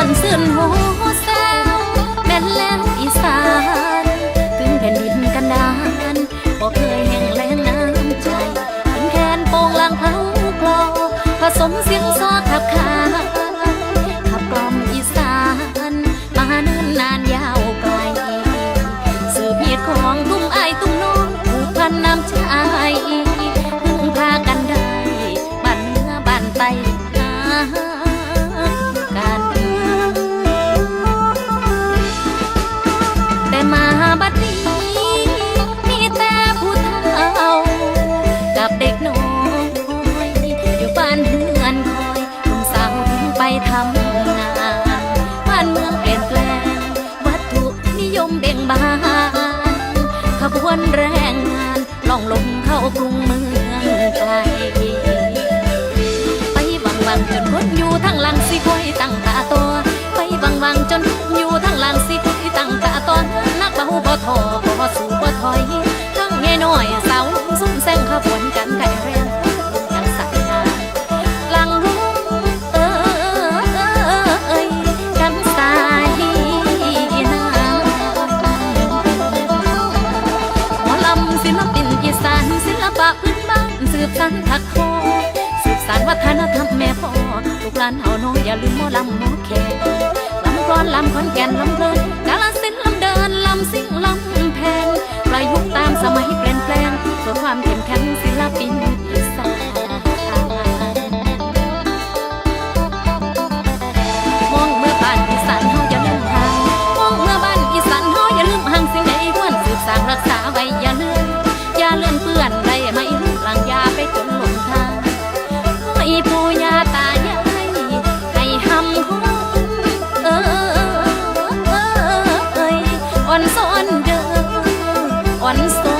วนซื่นหูแซวแม่นแลมอีสานถึงแผ่นดินกันดานบ่เคยแห้งแลงน้ำใจถึงแคนโป่งลางเผาคลอผสมเสียง ข้ากรุงเมืองไกลไปวังวังจนคนอยู่ทางหลังสิคอยตั้งตาตัวไปวังวังจนอยู่ทางหลังสิคอยตั้งตาตอนนักเบาบ่ทอบ่สู้ นทักคอสืบสานวัฒนธรรมแม่พ่อลูกหลานเฮาน้องอย่าลืมหมอลำหมอแขกลำกลอนลำขอนแก่นลำเพลินกาลสินธุ์ลำเดินลำซิ่ง อ่อนซ้อนเดิมอ่อนซ้อน